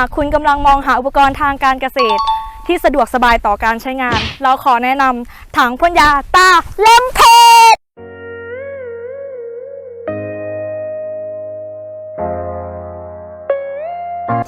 ากคุณกำลังมองหาอุปกรณ์ทางการเกษตร ที่สะดวกสบายต่อการใช้งาน เราขอแนะนำถังพ่นยาตาเล่มเพชร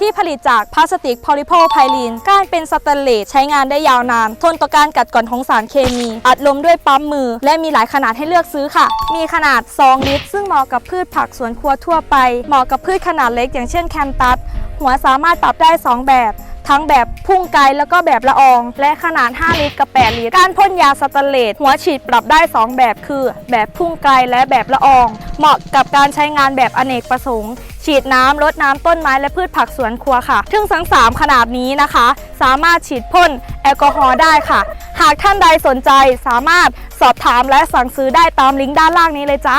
ที่ผลิตจากพลาสติกพอลิโพไพลีนก้านเป็นสแตนเลสใช้งานได้ยาวนาน ทนต่อการกัดกร่อนของสารเคมี อัดลมด้วยปั๊มมือ และมีหลายขนาดให้เลือกซื้อค่ะ มีขนาด 2 ลิตร ซึ่งเหมาะกับพืชผักสวนครัวทั่วไป เหมาะกับพืชขนาดเล็กอย่างเช่นแคมตัส หัวสามารถปรับได้ 2 แบบ ทั้งแบบพุ่งไกลแล้วก็แบบละออง และขนาด 5 ลิตรกับ 8 ลิตร การพ่นยาสแตนเลสหัวฉีดปรับได้ 2 แบบคือ แบบพุ่งไกลและแบบละออง เหมาะกับการใช้งานแบบอเนกประสงค์ฉีดน้ำรดน้ำต้นไม้และพืชผักสวนครัวค่ะซึ่งทั้ง 3 ขนาดนี้นะคะ สามารถฉีดพ่นแอลกอฮอล์ได้ค่ะ หากท่านใดสนใจสามารถสอบถามและสั่งซื้อได้ตามลิงก์ด้านล่างนี้เลยจ้า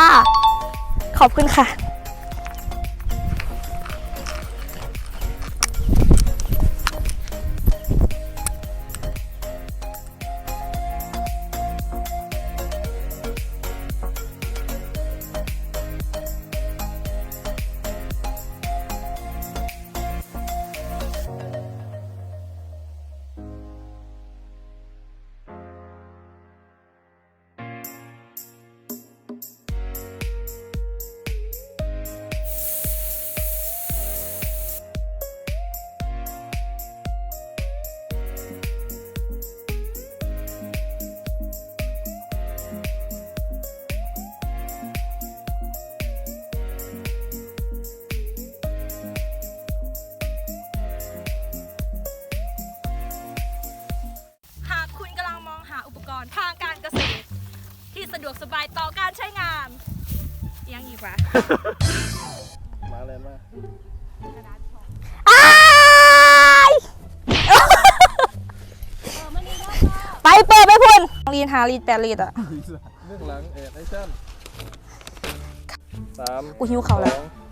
ขอบคุณค่ะ สะดวกสบายต่อการใช้งานยังอีกวะมาเลยมาอ้ายไปเปิดไปพุ่นลีนหาลีดแปดลีดอะเรื่องหลังเอ็ดไอชั่นสามกูหิวเขาวแล้วสอง